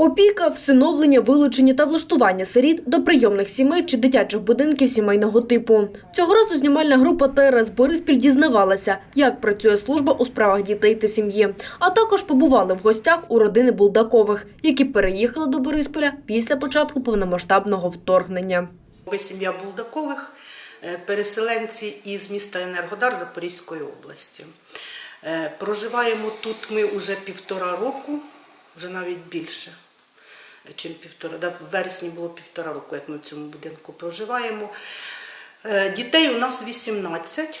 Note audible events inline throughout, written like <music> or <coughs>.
Опіка, всиновлення, вилучення та влаштування сиріт до прийомних сімей чи дитячих будинків сімейного типу. Цього разу знімальна група ТРС Бориспіль дізнавалася, як працює служба у справах дітей та сім'ї. А також побували в гостях у родини Булдакових, які переїхали до Борисполя після початку повномасштабного вторгнення. Сім'я Булдакових, е, переселенці із міста Енергодар Запорізької області. Е, Проживаємо тут ми вже півтора року, вже навіть більше, ніж півтора. Да, В вересні було півтора року, як ми в цьому будинку проживаємо. Е, Дітей у нас 18,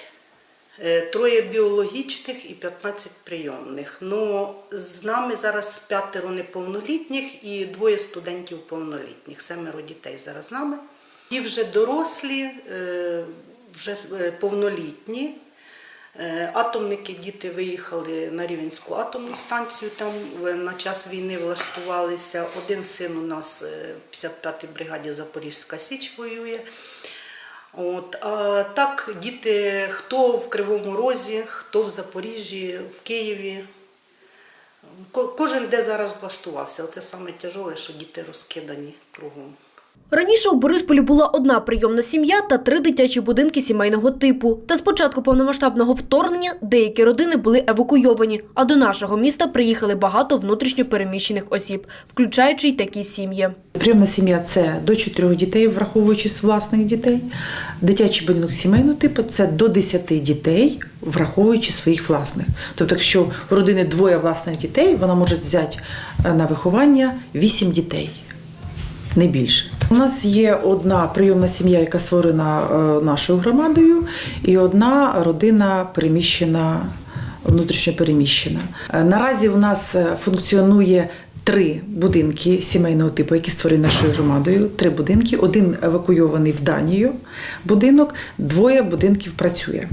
е, троє біологічних і 15 прийомних. Ну, з нами зараз п'ятеро неповнолітніх і двоє студентів повнолітніх. Семеро дітей зараз з нами. Ті вже дорослі, е, вже повнолітні. Е, Атомники діти виїхали на Рівенську атомну станцію, там на час війни влаштувалися. Один син у нас е, в 55-й бригаді Запорізька Січ воює. От, а так, діти, хто в Кривому Розі, хто в Запоріжжі, в Києві. Кожен де зараз влаштувався. Оце саме що діти розкидані кругом. Раніше у Борисполі була одна прийомна сім'я та три дитячі будинки сімейного типу. Та з початку повномасштабного вторгнення деякі родини були евакуйовані, а до нашого міста приїхали багато внутрішньо переміщених осіб, включаючи й такі сім'ї. Прийомна сім'я це до 4 дітей, враховуючи власних дітей. Дитячий будинок сімейного типу це до 10 дітей, враховуючи своїх власних. Тобто, якщо у родини двоє власних дітей, вона може взяти е, на виховання 8 дітей. Не більше. У нас є одна прийомна сім'я, яка створена е, нашою громадою, і одна родина переміщена, внутрішньо переміщена. Е, Наразі у нас е, функціонує три будинки сімейного типу, які створені нашою громадою. Три будинки. Один евакуйований в Данію будинок, двоє будинків працює.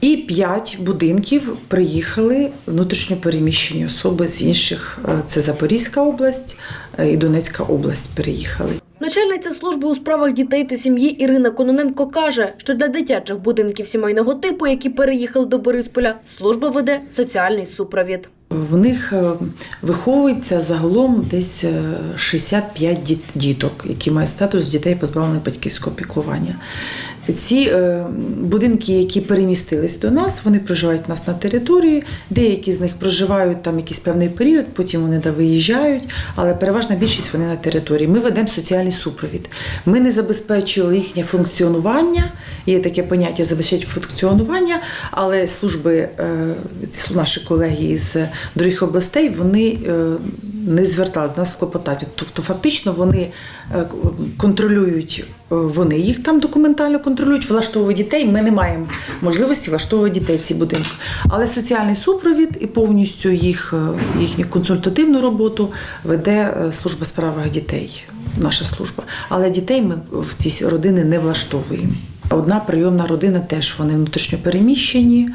І п'ять будинків приїхали внутрішньо переміщені особи з інших. Це Запорізька область і Донецька область переїхали. Начальниця служби у справах дітей та сім'ї Ірина Кононенко каже, що для дитячих будинків сімейного типу, які переїхали до Борисполя, служба веде соціальний супровід. В них е, виховується загалом десь е, 65 діт- діток, які мають статус дітей, позбавлених батьківського піклування. Ці е, будинки, які перемістились до нас, вони проживають у нас на території. Деякі з них проживають там якийсь певний період, потім вони да, виїжджають, але переважна більшість вони на території. Ми ведемо соціальний супровід. Ми не забезпечуємо їхнє функціонування. Є таке поняття забезпечити функціонування, але служби е, наші колеги із других областей вони е, не звертали до нас клопотати. Тобто, фактично, вони е, контролюють. е, Вони їх там документально контролюють, влаштовують дітей. Ми не маємо можливості влаштовувати дітей ці будинки. Але соціальний супровід і повністю їх е, їхню консультативну роботу веде служба справах дітей, наша служба. Але дітей ми в ці родини не влаштовуємо. Одна прийомна родина теж вони внутрішньо переміщені.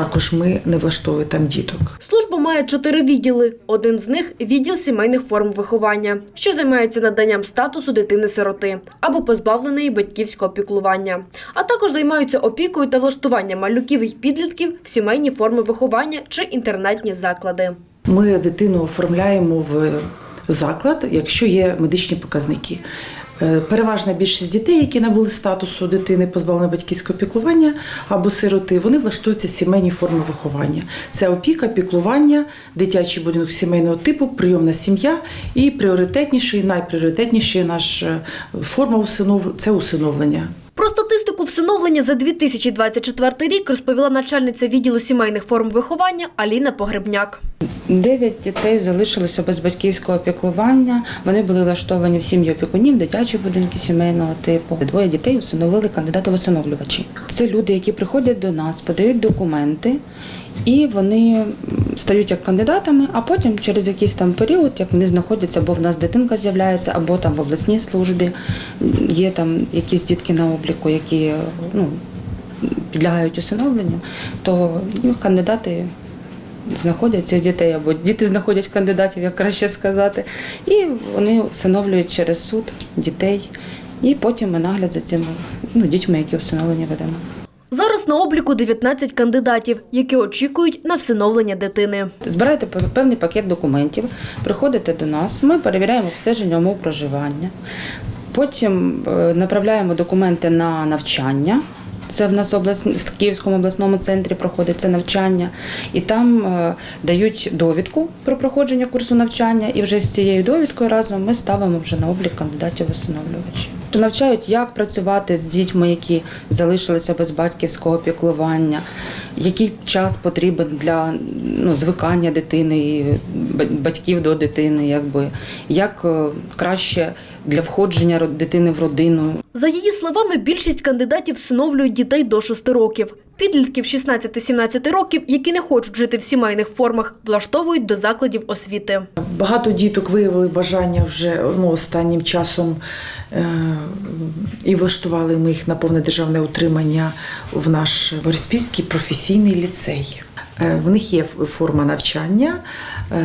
Також ми не влаштовуємо там діток. Служба має чотири відділи. Один з них відділ сімейних форм виховання, що займається наданням статусу дитини-сироти або позбавленої батьківського піклування. А також займаються опікою та влаштуванням малюків і підлітків в сімейні форми виховання чи інтернатні заклади. Ми дитину оформляємо в заклад, якщо є медичні показники. Е, Переважна більшість дітей, які набули статусу дитини, позбавлені батьківського піклування або сироти, вони влаштуються сімейні форми виховання. Це опіка, піклування, дитячий будинок сімейного типу, прийомна сім'я і пріоритетніший, найпріоритетніший наш е, форма усинов... це усиновлення. Про статистику всиновлення за 2024 рік розповіла начальниця відділу сімейних форм виховання Аліна Погребняк. Дев'ять дітей залишилися без батьківського опікування. Вони були влаштовані в сім'ї опікунів, дитячі будинки сімейного типу. Двоє дітей усиновили кандидати в усиновлювачі. Це люди, які приходять до нас, подають документи, і вони стають як кандидатами, а потім через якийсь там період, як вони знаходяться, або в нас дитинка з'являється, або там в обласній службі є там якісь дітки на обліку, які ну, підлягають усиновленню, то кандидати знаходять цих дітей, або діти знаходять кандидатів, як краще сказати, і вони всиновлюють через суд дітей, і потім ми нагляд за цими ну, дітьми, які всиновлені ведемо. Зараз на обліку 19 кандидатів, які очікують на всиновлення дитини. Збираєте пев- певний пакет документів, приходите до нас, ми перевіряємо обстеження умов проживання. Потім е, направляємо документи на навчання. Це в нас облас... в Київському обласному центрі проходить це навчання, і там е, дають довідку про проходження курсу навчання. І вже з цією довідкою разом ми ставимо вже на облік кандидатів усиновлювачів. Навчають, як працювати з дітьми, які залишилися без батьківського піклування, який час потрібен для ну, звикання дитини і батьків до дитини, якби як е, краще для входження дитини в родину. За її словами, більшість кандидатів всиновлюють дітей до 6 років. Підлітків 16-17 років, які не хочуть жити в сімейних формах, влаштовують до закладів освіти. Багато діток виявили бажання вже ну, останнім часом е, і влаштували ми їх на повне державне утримання в наш Бориспільський професійний ліцей. Е, В них є форма навчання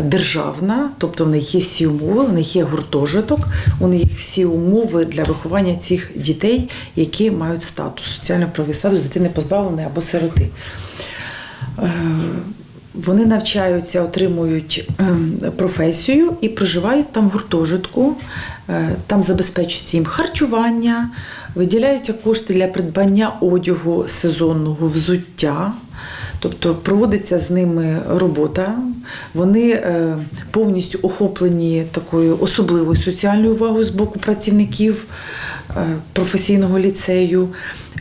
державна, тобто в них є всі умови, в них є гуртожиток, у них всі умови для виховання цих дітей, які мають статус, соціально-правовий статус дитини позбавленої або сироти. Е, Вони навчаються, отримують ем, професію і проживають там в гуртожитку. Е, Там забезпечується їм харчування, виділяються кошти для придбання одягу сезонного взуття. Тобто проводиться з ними робота. Вони е, повністю охоплені такою особливою соціальною увагою з боку працівників е, професійного ліцею.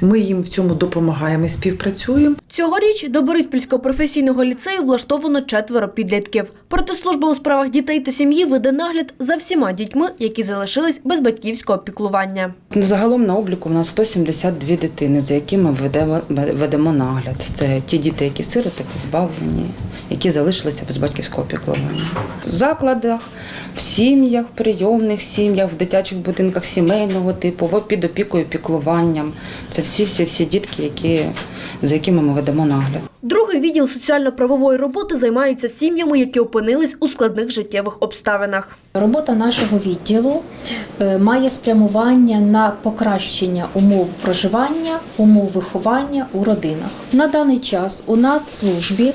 Ми їм в цьому допомагаємо і співпрацюємо. Цьогоріч до Бориспільського професійного ліцею влаштовано четверо підлітків. Проте служба у справах дітей та сім'ї веде нагляд за всіма дітьми, які залишились без батьківського піклування. Загалом на обліку в нас 172 дитини, за якими ведемо, ведемо нагляд. Це ті діти, які сироти, позбавлені, які залишилися без батьківського піклування. В закладах, в сім'ях, в прийомних сім'ях, в дитячих будинках сімейного типу, під опікою, піклуванням. Це всі всі всі дітки, які, за якими ми ведемо нагляд. Другий відділ соціально-правової роботи займається сім'ями, які опинились у складних життєвих обставинах. Робота нашого відділу е, має спрямування на покращення умов проживання, умов виховання у родинах. На даний час у нас в службі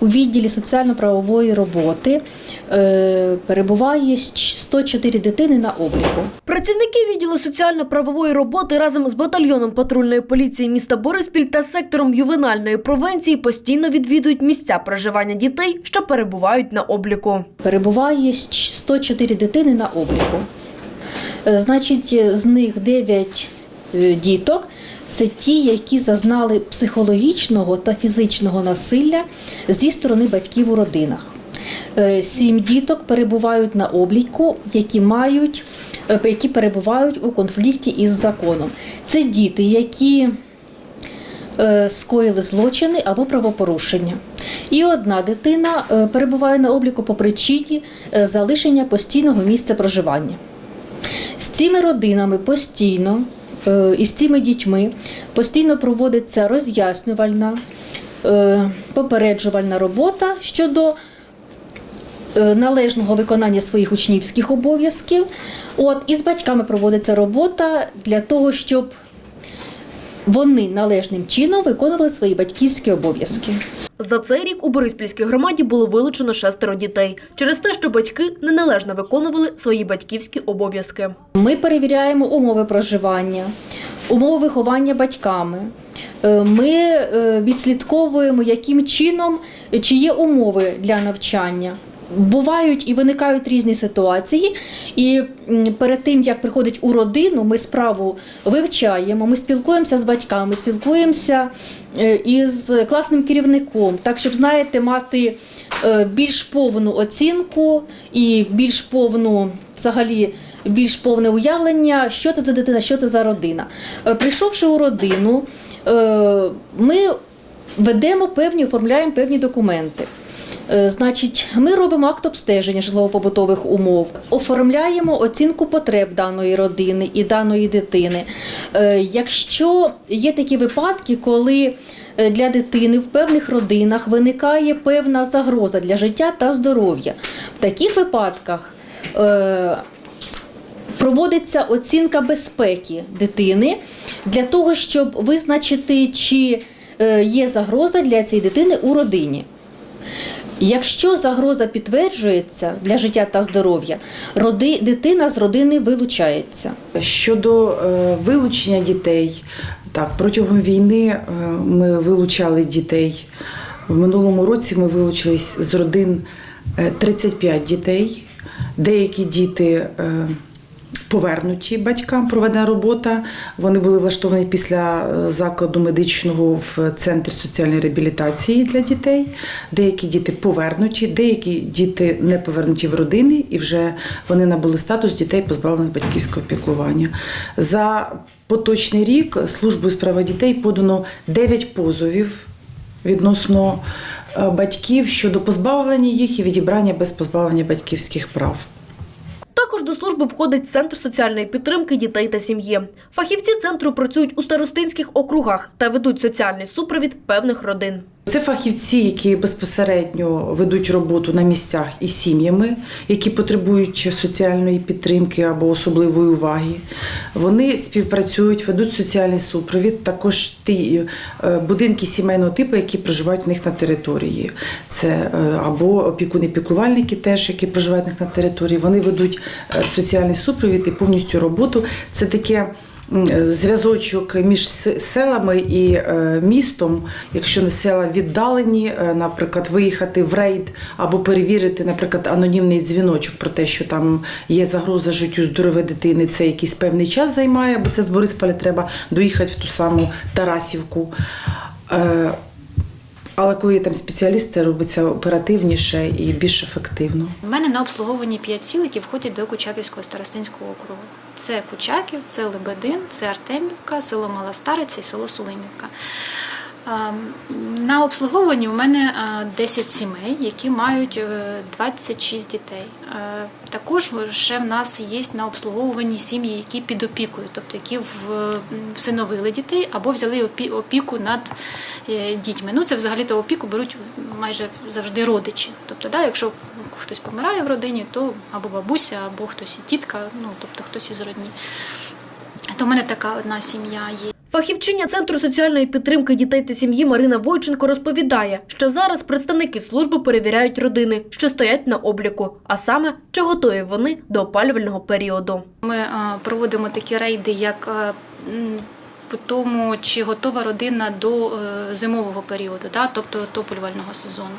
у відділі соціально-правової роботи е, перебуває 104 дитини на обліку. Працівники відділу соціально-правової роботи разом з батальйоном патрульної поліції міста Бориспіль та сектором ювенальної провенції постійно відвідують місця проживання дітей, що перебувають на обліку. Перебуває 104 дитини на обліку. Е, Значить, з них 9 е, діток це ті, які зазнали психологічного та фізичного насилля зі сторони батьків у родинах. Е, Сім діток перебувають на обліку, які мають е, які перебувають у конфлікті із законом. Це діти, які е, скоїли злочини або правопорушення. І одна дитина перебуває на обліку по причині залишення постійного місця проживання. З цими родинами постійно е, і з цими дітьми постійно проводиться роз'яснювальна, е, попереджувальна робота щодо е, належного виконання своїх учнівських обов'язків. От, і з батьками проводиться робота для того, щоб вони належним чином виконували свої батьківські обов'язки. За цей рік у Бориспільській громаді було вилучено шестеро дітей через те, що батьки неналежно виконували свої батьківські обов'язки. Ми перевіряємо умови проживання, умови виховання батьками. Е, Ми е, відслідковуємо, яким чином чи є умови для навчання. Бувають і виникають різні ситуації, і перед тим як приходить у родину, ми справу вивчаємо. Ми спілкуємося з батьками, спілкуємося е, із класним керівником, так щоб знаєте, мати е, більш повну оцінку і більш повну, взагалі, більш повне уявлення, що це за дитина, що це за родина. Е, Прийшовши у родину, ми ведемо певні, оформляємо певні документи. Е, Значить, ми робимо акт обстеження житлово-побутових умов, оформляємо оцінку потреб даної родини і даної дитини. Е, Якщо є такі випадки, коли е, для дитини в певних родинах виникає певна загроза для життя та здоров'я, в таких випадках проводиться оцінка безпеки дитини для того, щоб визначити, чи є загроза для цієї дитини у родині. Якщо загроза підтверджується для життя та здоров'я, роди, дитина з родини вилучається. Щодо е, вилучення дітей, так, протягом війни е, ми вилучали дітей. В минулому році ми вилучились з родин е, 35 дітей. Деякі діти е, повернуті батькам, проведена робота. Вони були влаштовані після е, закладу медичного в центр соціальної реабілітації для дітей. Деякі діти повернуті, деякі діти не повернуті в родини, і вже вони набули статус дітей, позбавлених батьківського піклування. За поточний рік службою справа дітей подано 9 позовів відносно е, батьків щодо позбавлення їх і відібрання без позбавлення батьківських прав. Також до служби входить центр соціальної підтримки дітей та сім'ї. Фахівці центру працюють у старостинських округах та ведуть соціальний супровід певних родин. Це фахівці, які безпосередньо ведуть роботу на місцях із сім'ями, які потребують соціальної підтримки або особливої уваги. Вони співпрацюють, ведуть соціальний супровід, також ті е, будинки сімейного типу, які проживають в них на території. Це е, або опікуни-піклувальники, теж які проживають в них на території. Вони ведуть е, соціальний супровід і повністю роботу. Це таке. Е, Зв'язочок між селами і е, містом, якщо на села віддалені, е, наприклад, виїхати в рейд або перевірити, наприклад, анонімний дзвіночок про те, що там є загроза життю здоров'я дитини, це якийсь певний час займає, бо це з Борисполя треба доїхати в ту саму Тарасівку. Але коли є там спеціаліст, це робиться оперативніше і більш ефективно. У мене на обслуговуванні п'ять сіл, які входять до Кучаківського старостинського округу. Це Кучаків, це Лебедин, це Артемівка, село Мала Стариця і село Сулимівка. На обслуговуванні у мене е, 10 сімей, які мають е, 26 дітей. Е, Також ще в нас є на обслуговуванні сім'ї, які під опікою, тобто які всиновили дітей або взяли опіку над е, дітьми. Ну це взагалі то опіку беруть майже завжди родичі. Тобто, да, якщо хтось помирає в родині, то або бабуся, або хтось і тітка, ну тобто хтось із родні. То в мене така одна сім'я є. Фахівчиня Центру соціальної підтримки дітей та сім'ї Марина Войченко розповідає, що зараз представники служби перевіряють родини, що стоять на обліку, а саме чи готові вони до опалювального періоду. Ми проводимо такі рейди, як по тому, чи готова родина до е, зимового періоду, да, тобто отоплювального сезону.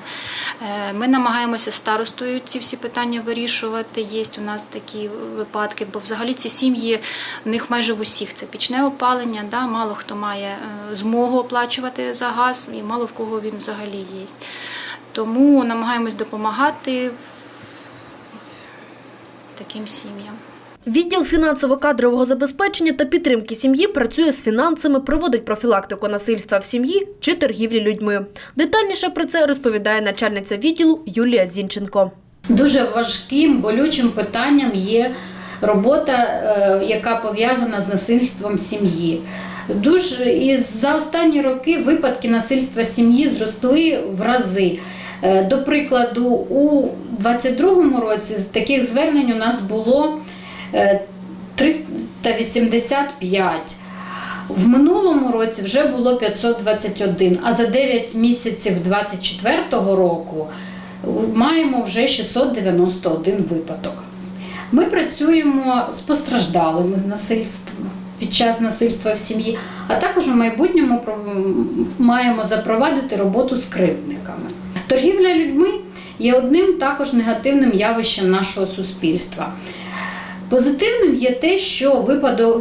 Е, Ми намагаємося старостою ці всі питання вирішувати. Є у нас такі випадки, бо взагалі ці сім'ї в них майже в усіх це пічне опалення. Да, мало хто має е, змогу оплачувати за газ, і мало в кого він взагалі є. Тому намагаємось допомагати таким сім'ям. Відділ фінансово-кадрового забезпечення та підтримки сім'ї працює з фінансами, проводить профілактику насильства в сім'ї чи торгівлі людьми. Детальніше про це розповідає начальниця відділу Юлія Зінченко. Дуже важким, болючим питанням є робота, е, яка пов'язана з насильством сім'ї. Дуже і за останні роки випадки насильства сім'ї зросли в рази. Е, До прикладу, у 2022 році таких звернень у нас було 385. В минулому році вже було 521, а за 9 місяців 2024 року маємо вже 691 випадок. Ми працюємо з постраждалими з насильством під час насильства в сім'ї, а також у майбутньому маємо запровадити роботу з кривдниками. Торгівля людьми є одним також негативним явищем нашого суспільства. Позитивним є те, що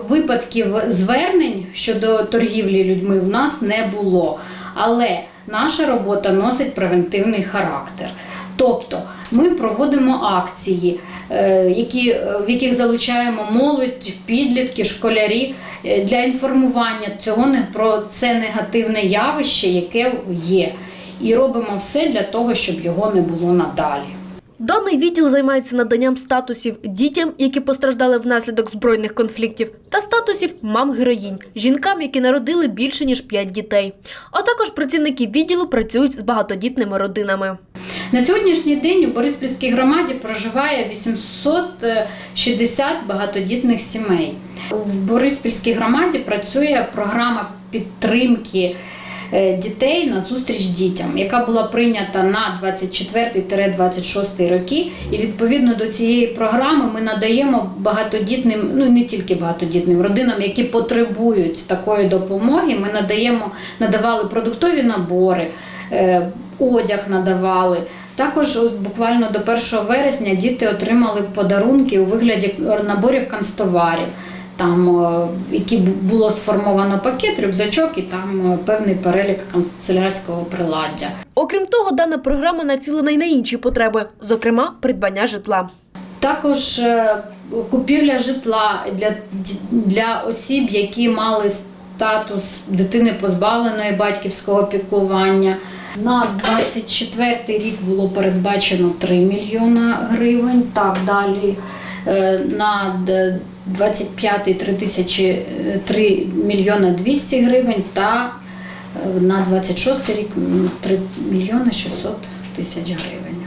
випадків звернень щодо торгівлі людьми в нас не було. Але наша робота носить превентивний характер. Тобто ми проводимо акції, е, які, е, в яких залучаємо молодь, підлітки, школярі е, для інформування цього не- про це негативне явище, яке є. І робимо все для того, щоб його не було надалі. Даний відділ займається наданням статусів дітям, які постраждали внаслідок збройних конфліктів, та статусів мам-героїнь, жінкам, які народили більше ніж 5 дітей. А також працівники відділу працюють з багатодітними родинами. На сьогоднішній день у Бориспільській громаді проживає 860 багатодітних сімей. В Бориспільській громаді працює програма підтримки дітей на зустріч дітям, яка була прийнята на 24-26 роки. І відповідно до цієї програми ми надаємо багатодітним, ну і не тільки багатодітним родинам, які потребують такої допомоги. Ми надаємо, надавали продуктові набори, е, одяг надавали. Також буквально до 1 вересня діти отримали подарунки у вигляді наборів канцтоварів, там, е, які бу- було сформовано пакет, рюкзачок і там е, певний перелік канцелярського приладдя. Окрім того, дана програма націлена й на інші потреби, зокрема придбання житла. Також е, купівля житла для, для осіб, які мали статус дитини позбавленої батьківського піклування. На 24 рік було передбачено 3 мільйона гривень. Так, далі на д- 25 3 тисячі е, 3 мільйона 200 гривень та е, на 26 рік м, 3 мільйони 600 тисяч гривень.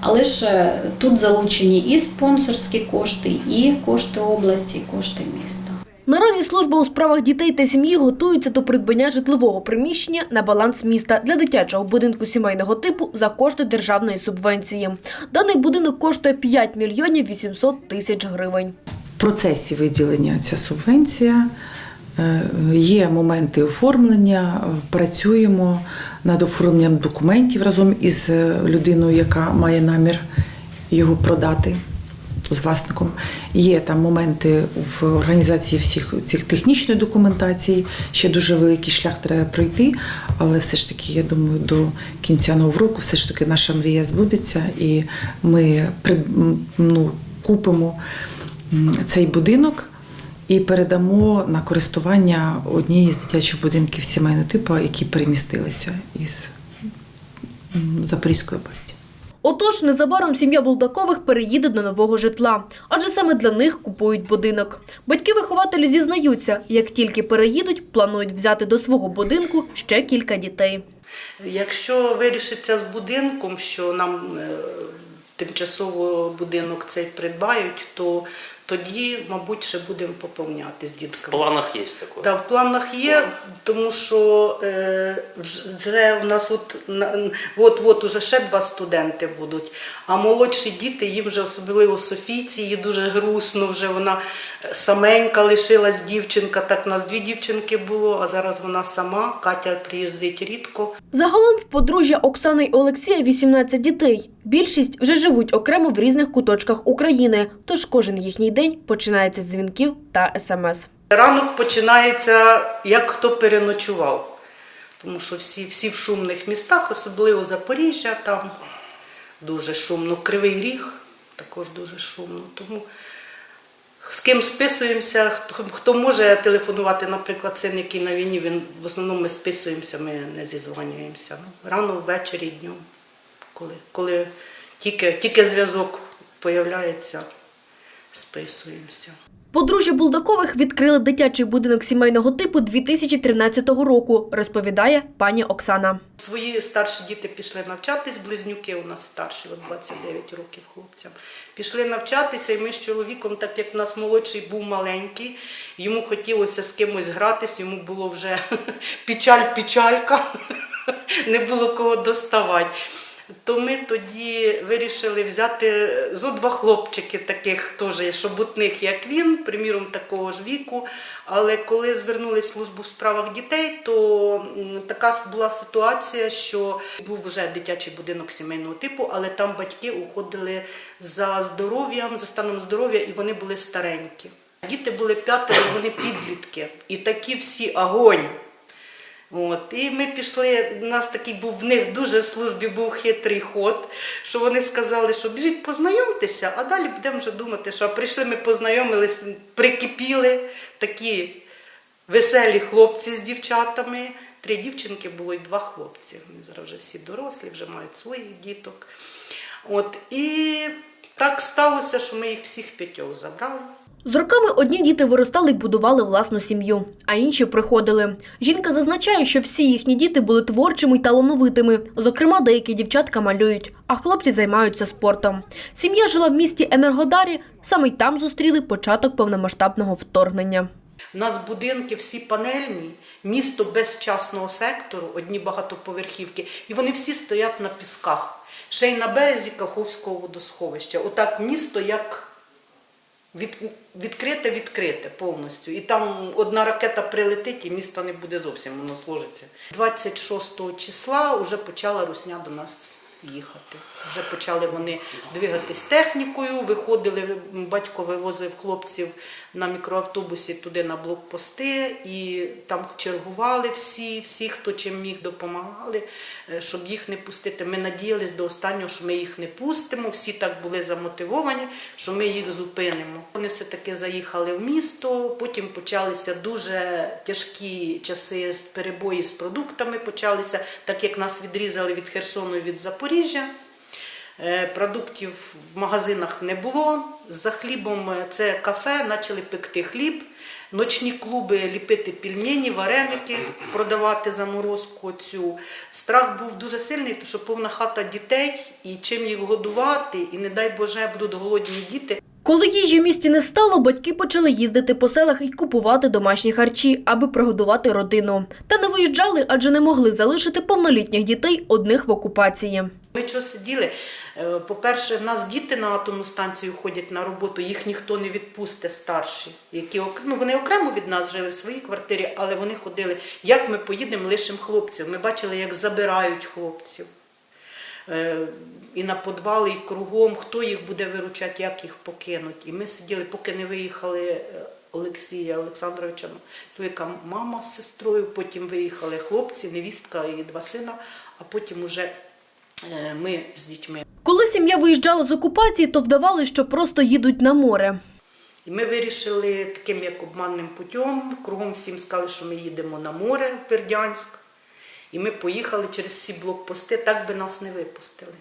Але ж е, тут залучені і спонсорські кошти, і кошти області, і кошти міста. Наразі служба у справах дітей та сім'ї готується до придбання житлового приміщення на баланс міста для дитячого будинку сімейного типу за кошти державної субвенції. Даний будинок коштує 5 мільйонів 800 тисяч гривень. Процесі виділення ця субвенція. Е, Є моменти оформлення, працюємо над оформленням документів разом із е, людиною, яка має намір його продати з власником. Є там моменти в організації всіх цих технічної документації. Ще дуже великий шлях треба пройти, але все ж таки, я думаю, до кінця нового року все ж таки наша мрія збудеться, і ми ну, купимо цей будинок і передамо на користування однієї з дитячих будинків сімейного типу, які перемістилися із Запорізької області. Отож, незабаром сім'я Булдакових переїде до нового житла, адже саме для них купують будинок. Батьки-вихователі зізнаються, як тільки переїдуть, планують взяти до свого будинку ще кілька дітей. Якщо вирішиться з будинком, що нам е, тимчасово будинок цей придбають, то тоді, мабуть, ще будемо поповняти з дітками. В планах есть такое. Да, в планах є, тому що е, вже в нас от, на- от, от уже ще два студенти будуть, а молодші діти, їм вже особливо Софійці, їй дуже грустно, вже вона е, саменька лишилась дівчинка, так у нас дві дівчинки було, а зараз вона сама, Катя приїздить рідко. Загалом в подружжя Оксани й Олексія 18 дітей. Більшість вже живуть окремо в різних куточках України, тож кожен їхній день починається з дзвінків та смс. Ранок починається, як хто переночував. Тому що всі, всі в шумних містах, особливо Запоріжжя, там дуже шумно. Кривий Ріг також дуже шумно. Тому з ким списуємося, хто, хто може телефонувати, наприклад, син, який на війні, він в основному ми списуємося, ми не зізвонюємося. Ну, Рано, ввечері, днем, коли, коли тільки, тільки зв'язок появляється, списуємося. Подружжя Булдакових відкрили дитячий будинок сімейного типу 2013 року, розповідає пані Оксана. Свої старші діти пішли навчатись, близнюки у нас старші, от 29 років хлопцям. Пішли навчатися, і ми з чоловіком, так як в нас молодший був маленький, йому хотілося з кимось гратись, йому було вже <laughs> печаль-печалька, <laughs> не було кого доставати. То ми тоді вирішили взяти зо два хлопчики таких теж шобутних, як він, приміром такого ж віку. Але коли звернулись в службу в справах дітей, то така була ситуація, що був вже дитячий будинок сімейного типу, але там батьки уходили за здоров'ям, за станом здоров'я, і вони були старенькі. Діти були п'ятеро, вони підлітки. І такі всі огонь. От, і ми пішли, у нас такий був в них дуже в службі був хитрий ход, що вони сказали, що біжіть познайомтеся, а далі будемо вже думати, що прийшли, ми познайомились, прикипіли такі веселі хлопці з дівчатами. Три дівчинки було і два хлопці. Вони зараз вже всі дорослі, вже мають своїх діток. От, і так сталося, що ми їх всіх п'ятьох забрали. З роками одні діти виростали й будували власну сім'ю, а інші приходили. Жінка зазначає, що всі їхні діти були творчими й талановитими. Зокрема, деякі дівчатка малюють, а хлопці займаються спортом. Сім'я жила в місті Енергодарі, саме й там зустріли початок повномасштабного вторгнення. У нас будинки всі панельні, місто без частного сектору, одні багатоповерхівки, і вони всі стоять на пісках. Ще й на березі Каховського водосховища. Отак місто як від, відкрите-відкрите повністю. І там одна ракета прилетить, і місто не буде зовсім, воно сложиться. 26 числа вже почала русня до нас їхати. Вже почали вони двигатись технікою, виходили, батько вивозив хлопців на мікроавтобусі туди на блокпости, і там чергували всі, всі, хто чим міг, допомагали, е, щоб їх не пустити. Ми надіялись до останнього, що ми їх не пустимо. Всі так були замотивовані, що ми їх зупинимо. Вони все-таки заїхали в місто, потім почалися дуже тяжкі часи перебої з продуктами. Почалися, так як нас відрізали від Херсону і від Запоріжжя. Е, Продуктів в магазинах не було. За хлібом е, це кафе, почали пекти хліб, ночні клуби ліпити пельмені, вареники, продавати заморозку цю. Страх був дуже сильний, тому що повна хата дітей, і чим їх годувати, і не дай Боже, будуть голодні діти. Коли їжі в місті не стало, батьки почали їздити по селах і купувати домашні харчі, аби прогодувати родину. Та не виїжджали, адже не могли залишити повнолітніх дітей одних в окупації. Ми що сиділи? Е, По-перше, в нас діти на атомну станцію ходять на роботу, їх ніхто не відпустить старші, які ну, вони окремо від нас жили в своїй квартирі, але вони ходили. Як ми поїдемо, лишимо хлопців. Ми бачили, як забирають хлопців. Е, І на подвали, і кругом, хто їх буде виручати, як їх покинуть. І ми сиділи, поки не виїхали е, Олексія Олександровича, то яка мама з сестрою, потім виїхали хлопці, невістка і два сина, а потім уже ми з дітьми. Коли сім'я виїжджала з окупації, то вдавали, що просто їдуть на море. І ми вирішили таким як обманним путем, кругом всім сказали, що ми їдемо на море в Бердянськ. І ми поїхали через всі блокпости, так би нас не випустили.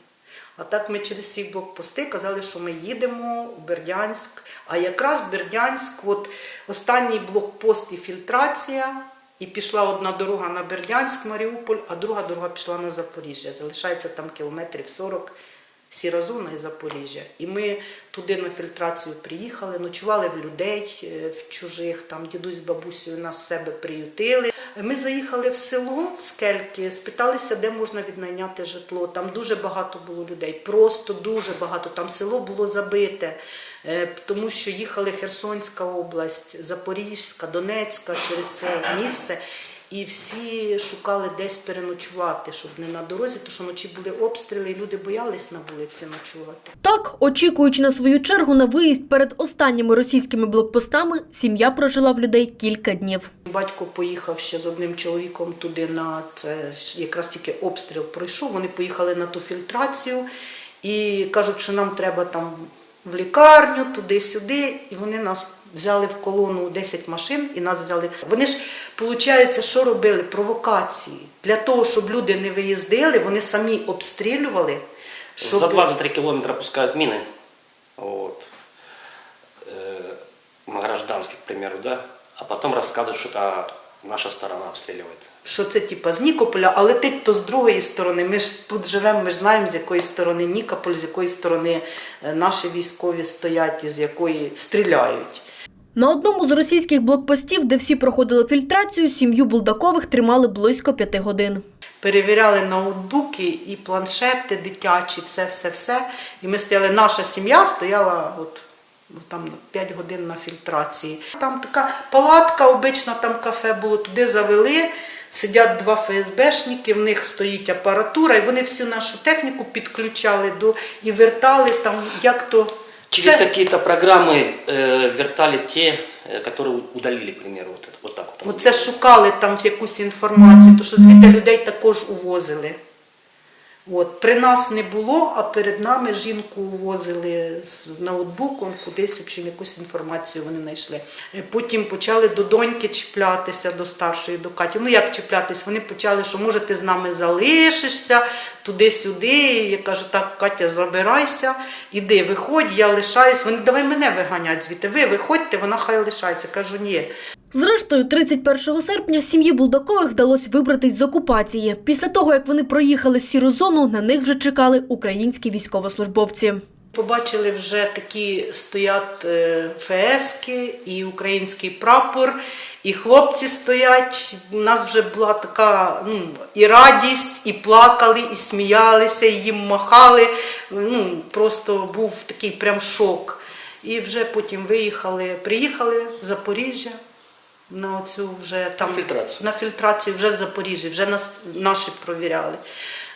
А так ми через всі блокпости казали, що ми їдемо в Бердянськ. А якраз Бердянськ, от останній блокпост і фільтрація, і пішла одна дорога на Бердянськ, Маріуполь, а друга дорога пішла на Запоріжжя. Залишається там кілометрів 40 сіра зона і Запоріжжя. І ми туди на фільтрацію приїхали, ночували в людей, е, в чужих, там дідусь з бабусею нас в себе приютили. Ми заїхали в село, в Скельки, спиталися, де можна віднайняти житло. Там дуже багато було людей, просто дуже багато. Там село було забите, тому що їхали Херсонська область, Запорізька, Донецька через це місце. І всі шукали десь переночувати, щоб не на дорозі, тому що вночі були обстріли, і люди боялись на вулиці ночувати. Так, очікуючи на свою чергу на виїзд перед останніми російськими блокпостами, сім'я прожила в людей кілька днів. Батько поїхав ще з одним чоловіком туди на це якраз тільки обстріл пройшов. Вони поїхали на ту фільтрацію і кажуть, що нам треба там в лікарню, туди-сюди. І вони нас взяли в колону 10 машин і нас взяли. Вони ж, виходить, що робили? Провокації. Для того, щоб люди не виїздили, вони самі обстрілювали. Щоб... За 2-3 километра пускают мины. Вот. Э, на гражданских, к примеру, да. А потом рассказывают, что это наша сторона обстреливает. що це типа з Нікополя, а летить то з другої сторони. Ми ж тут живемо, ми ж знаємо, з якої сторони Нікополь, з якої сторони е, наші військові стоять і з якої стріляють. На одному з російських блокпостів, де всі проходили фільтрацію, сім'ю Булдакових тримали близько п'яти годин. Перевіряли ноутбуки і планшети дитячі, все, все, все. І ми стояли, наша сім'я стояла от, там 5 годин на фільтрації. Там така палатка, обична там кафе було, туди завели. Сидять два ФСБшники, в них стоїть апаратура, і вони всю нашу техніку підключали до і вертали там, як то. Через Це- какие-то программы э, вертали те, э, которые удалили, к примеру, вот, это, вот так вот. Оце шукали там якусь інформацію, то що звідти людей також увозили. От, при нас не було, а перед нами жінку возили з ноутбуком, кудись общем, якусь інформацію вони знайшли. Е, Потім почали до доньки чіплятися, до старшої, до Каті. Ну як чіплятись? Вони почали, що може ти з нами залишишся, туди-сюди. Я кажу, так, Катя, забирайся, іди, виходь, я лишаюсь. Вони давай мене виганять звідти. Ви виходьте, вона хай лишається. Кажу, ні. Зрештою, 31 серпня сім'ї Булдакових вдалося вибратись з окупації. Після того, як вони проїхали сіру зону, на них вже чекали українські військовослужбовці. Побачили вже такі стоять е, ФСки і український прапор, і хлопці стоять. У нас вже була така ну, і радість, і плакали, і сміялися, і їм махали. Ну, просто був такий прям шок. І вже потім виїхали, приїхали в Запоріжжя на оцю вже там На фільтрацію. на фільтрацію вже в Запоріжжі, вже нас наші провіряли.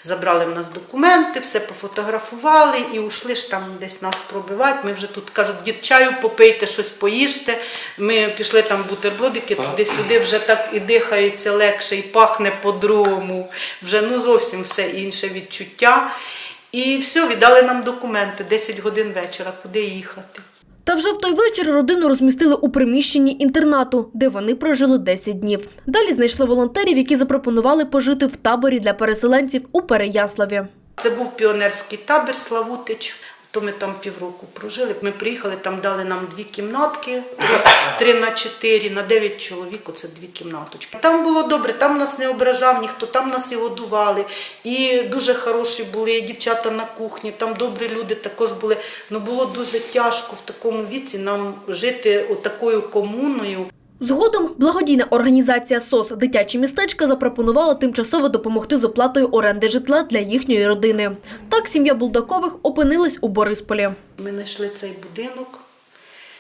Забрали в нас документи, все пофотографували і ушли ж там десь нас пробивати. Ми вже тут кажуть, дід чаю попийте, щось поїжте. Ми пішли там бутербродики, туди-сюди вже так і дихається легше, і пахне по-другому. Вже ну зовсім все інше відчуття. І все, віддали нам документи 10 годин вечора, куди їхати. Та вже в той вечір родину розмістили у приміщенні інтернату, де вони прожили 10 днів. Далі знайшли волонтерів, які запропонували пожити в таборі для переселенців у Переяславі. Це був піонерський табір Славутич. То ми там півроку прожили. Ми приїхали, там дали нам дві кімнатки, <coughs> три на чотири, на дев'ять чоловік. Оце дві кімнаточки. Там було добре, там нас не ображав ніхто, там нас і годували. І дуже хороші були дівчата на кухні, там добрі люди також були. Ну було дуже тяжко в такому віці нам жити отакою комуною. Згодом благодійна організація СОС «Дитячі містечка» запропонувала тимчасово допомогти з оплатою оренди житла для їхньої родини. Так сім'я Булдакових опинилась у Борисполі. Ми знайшли цей будинок.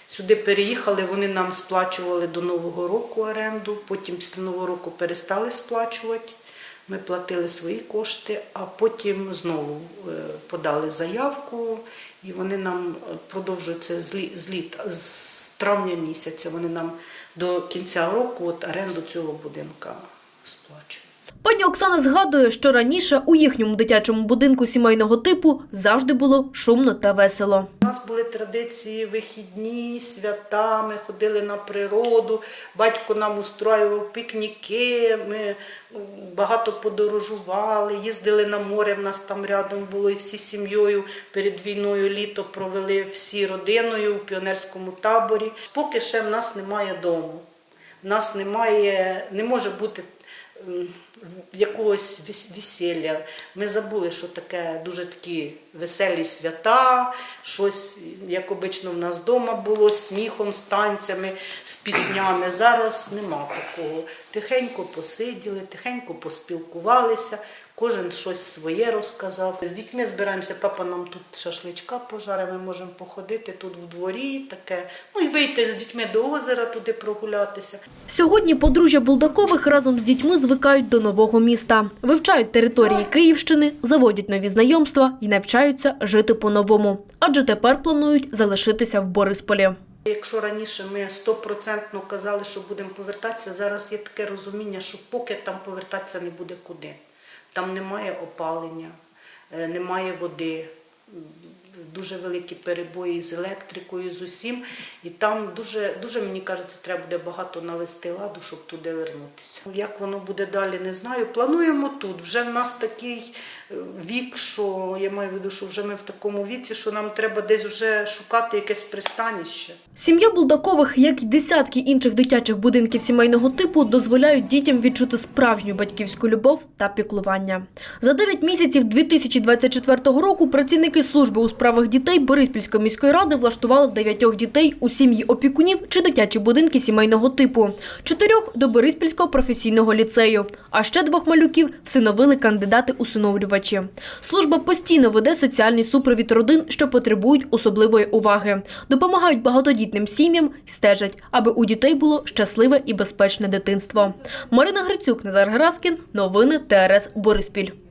Сюди переїхали, вони нам сплачували до Нового року оренду, потім після Нового року перестали сплачувати. Ми платили свої кошти, а потім знову е, подали заявку, і вони нам продовжують це з літа, з травня місяця. Вони нам до кінця року от оренду цього будинка сплачують. Пані Оксана згадує, що раніше у їхньому дитячому будинку сімейного типу завжди було шумно та весело. У нас були традиції вихідні, свята, ми ходили на природу, батько нам устроював пікніки, ми багато подорожували, їздили на море, в нас там рядом було і всі сім'єю перед війною літо провели всі родиною у піонерському таборі. Поки ще в нас немає дому. В нас немає, не може бути якогось вес- весілля. Ми забули, що таке дуже такі веселі свята, щось, як обично в нас вдома було, з сміхом, з танцями, з піснями. Зараз нема такого. Тихенько посиділи, тихенько поспілкувалися. Кожен щось своє розказав. З дітьми збираємося, папа нам тут шашличка пожаре, ми можемо походити тут в дворі, таке. Ну і вийти з дітьми до озера туди прогулятися. Сьогодні подружжя Булдакових разом з дітьми звикають до нового міста, вивчають території Київщини, заводять нові знайомства і навчаються жити по-новому. Адже тепер планують залишитися в Борисполі. Якщо раніше ми стопроцентно казали, що будемо повертатися, зараз є таке розуміння, що поки там повертатися не буде куди. Там немає опалення, е, немає води, дуже великі перебої з електрикою, з усім. І там дуже, дуже мені кажеться, треба буде багато навести ладу, щоб туди вернутися. Як воно буде далі, не знаю. Плануємо тут. Вже в нас такий вік, що я маю в виду, що вже ми в такому віці, що нам треба десь вже шукати якесь пристаніще. Сім'я Булдакових, як й десятки інших дитячих будинків сімейного типу, дозволяють дітям відчути справжню батьківську любов та піклування. За 9 місяців 2024 року працівники служби у справах дітей Бориспільської міської ради влаштували дев'ятьох дітей у сім'ї опікунів чи дитячі будинки сімейного типу, чотирьох до Бориспільського професійного ліцею, а ще двох малюків всиновили кандидати-усиновлювачі. Служба постійно веде соціальний супровід родин, що потребують особливої уваги, допомагають багатодітним сім'ям стежать, аби у дітей було щасливе і безпечне дитинство. Марина Грицюк, Назар Гераскін, новини ТРС Бориспіль.